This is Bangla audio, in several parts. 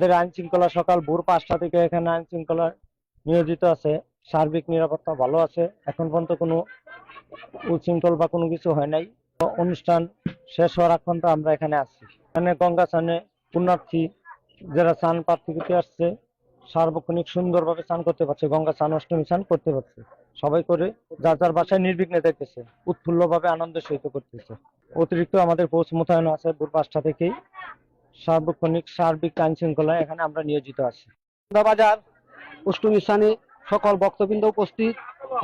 আমাদের আইন শৃঙ্খলা সকাল ভোর পাঁচটা থেকে এখানে আইন শৃঙ্খলা নিয়োজিত আছে। সার্বিক নিরাপত্তা ভালো আছে। এখন পর্যন্ত কোনো উচ্ছৃঙ্খল বা কোনো কিছু হয় নাই। অনুষ্ঠান শেষ হওয়ার আগ পর্যন্ত আমরা এখানে আছি। এখানে গঙ্গা স্নানে পুণ্যার্থী যারা স্নান পার্থিবীতে আসছে, সার্বক্ষণিক সুন্দরভাবে স্নান করতে পারছে, গঙ্গা স্নান, অষ্টমী স্নান করতে পারছে। সবাই করে যার যার বাসায় নির্বিঘ্নে দেখতেছে উৎফুল্লভাবে আনন্দের সহিত করতেছে। অতিরিক্ত আমাদের পৌঁছ মোতায়েন আছে ভোর পাঁচটা থেকেই। সার্বক্ষণিক সার্বিক আইন শৃঙ্খলা এখানে আমরা নিয়োজিত আছি। বাজার অষ্টমী স্থানে সকল ভক্তবৃন্দ উপস্থিত।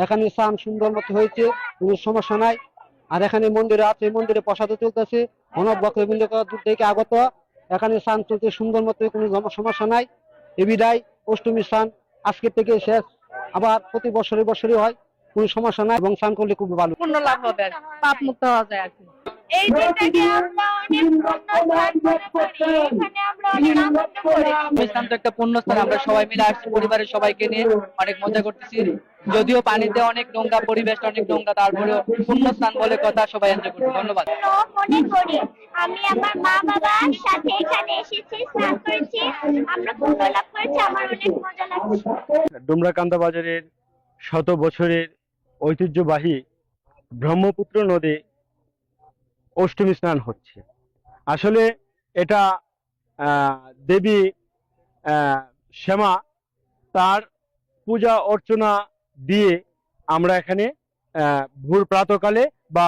এখানে স্থান সুন্দর মতো হয়েছে কোনো সমস্যা নাই। আর এখানে মন্দিরে আছে মন্দিরে প্রসাদ চলতেছে। অনেক ভক্তবৃন্দ দূর থেকে আগত। এখানে স্থান চলতে সুন্দর মতো কোনো সমস্যা নাই। এ বিদায় অষ্টমী স্থান আজকের থেকে শেষ। আবার প্রতি বছরে বছরে হয় কোনো সমস্যা নাই এবং স্নান করলে খুব ভালো। পূর্ণ লাভ হবে আর কি। পাপ মুক্ত হওয়া যায় আর কি। এই দিনটাকে আমরা ইসলাম তো একটা পুণ্যস্থান আমরা সবাই মিলে আসছি পরিবারের সবাইকে নিয়ে। অনেক মজা করতেছি। যদিও পানিতে অনেক নোংরা পরিবেশ অনেক নোংরা তারপরেও পুণ্যস্থান বলে কথা সবাই এনজয় করছি। ধন্যবাদ। মনে করি আমি আমার মা বাবার সাথে এখানে এসেছি স্নান করেছি। আমরা পুণ্য লাভ করেছি আমার অনেক মজা লাগছে। ডুমরাকান্দা বাজারের শত বছরের ঐতিহ্যবাহী ব্রহ্মপুত্র নদী অষ্টমী স্নান হচ্ছে। আসলে এটা দেবী শ্যামা তার পূজা অর্চনা দিয়ে আমরা এখানে ভোর প্রাতকালে বা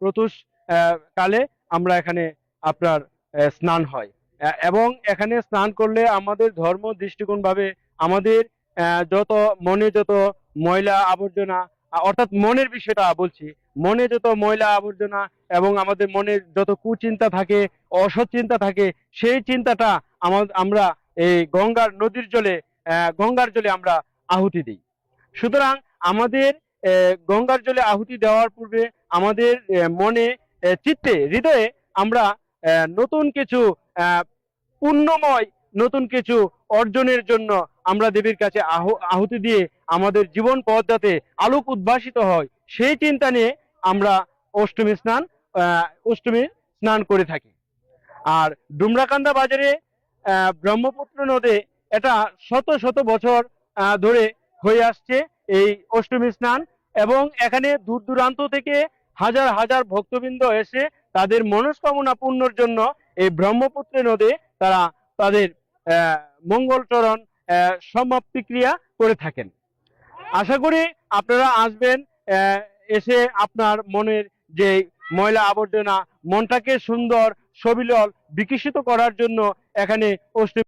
প্রতুষ কালে আমরা এখানে আপনার স্নান হয়। এবং এখানে স্নান করলে আমাদের ধর্ম দৃষ্টিকোণ ভাবে আমাদের যত মনে যত ময়লা আবর্জনা অর্থাৎ মনের বিষয়টা বলছি। মনে যত ময়লা আবর্জনা এবং আমাদের মনে যত কুচিন্তা থাকে, অসৎ চিন্তা থাকে, সেই চিন্তাটা আমা- আমরা এই গঙ্গার নদীর জলে গঙ্গার জলে আমরা আহুতি দিই। সুতরাং আমাদের গঙ্গার জলে আহুতি দেওয়ার পূর্বে আমাদের মনে চিত্তে, হৃদয়ে আমরা নতুন কিছু পুণ্যময় নতুন কিছু অর্জনের জন্য আমরা দেবীর কাছে আহু- আহুতি দিয়ে আমাদের জীবন পথ যাতে আলোক উদ্ভাসিত হয়, সেই চিন্তা নিয়ে আমরা অষ্টমী স্নান অষ্টমী স্নান করে থাকি। আর ডুমরাকান্দা বাজারে ব্রহ্মপুত্র নদে এটা শত শত বছর ধরে হয়ে আসছে এই অষ্টমী স্নান এবং এখানে দূর দূরান্ত থেকে হাজার হাজার ভক্তবৃন্দ এসে তাদের মনস্কামনা পূর্ণর জন্য এই ব্রহ্মপুত্র নদে তারা তাদের মঙ্গলচরণ সমাপ্তি ক্রিয়া করে থাকেন। আশা করি আপনারা আসবেন এসে আপনার মনের যে ময়লা আবর্জনা, মনটাকে সুন্দর, সবিলল বিকশিত করার জন্য এখানে অষ্টমী